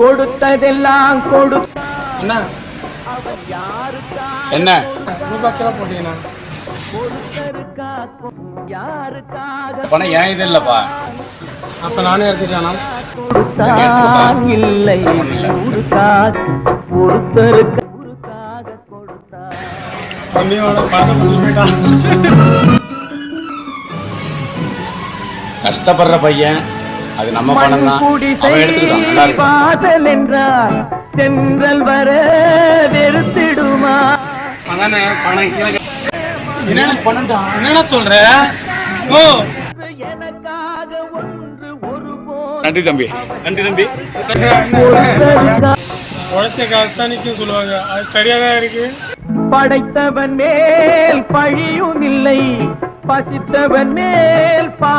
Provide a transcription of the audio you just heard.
கொடுத்ததெல்லாம் கொடு அண்ணா என்ன? யாருக்காக பணம் ஏன் இது இல்லப்பா அப்போ நானே எடுத்துட்டேண்ணா கொடுத்தான் இல்லை. ஒருத்தருக்கு கொடுத்து கஷ்டப்படுற பையன். அது நம்ம பணம் தான். அவன் எடுத்துக்கிட்டான். நல்லா சென்றல் வர வெறுத்திடுமா? பணம் என்னென்ன என்னென்ன சொல்ற? ஓ. எனக்காக ஒன்று ஒரு நன்றி தம்பி. நன்றி தம்பி. உழைச்ச காசு நிற்கும் சொல்லுவாங்க. அது சரியா தான் இருக்கு. படைத்தவன் மேல் பழியும் இல்லை. பசித்தவன் மேல் இல்லை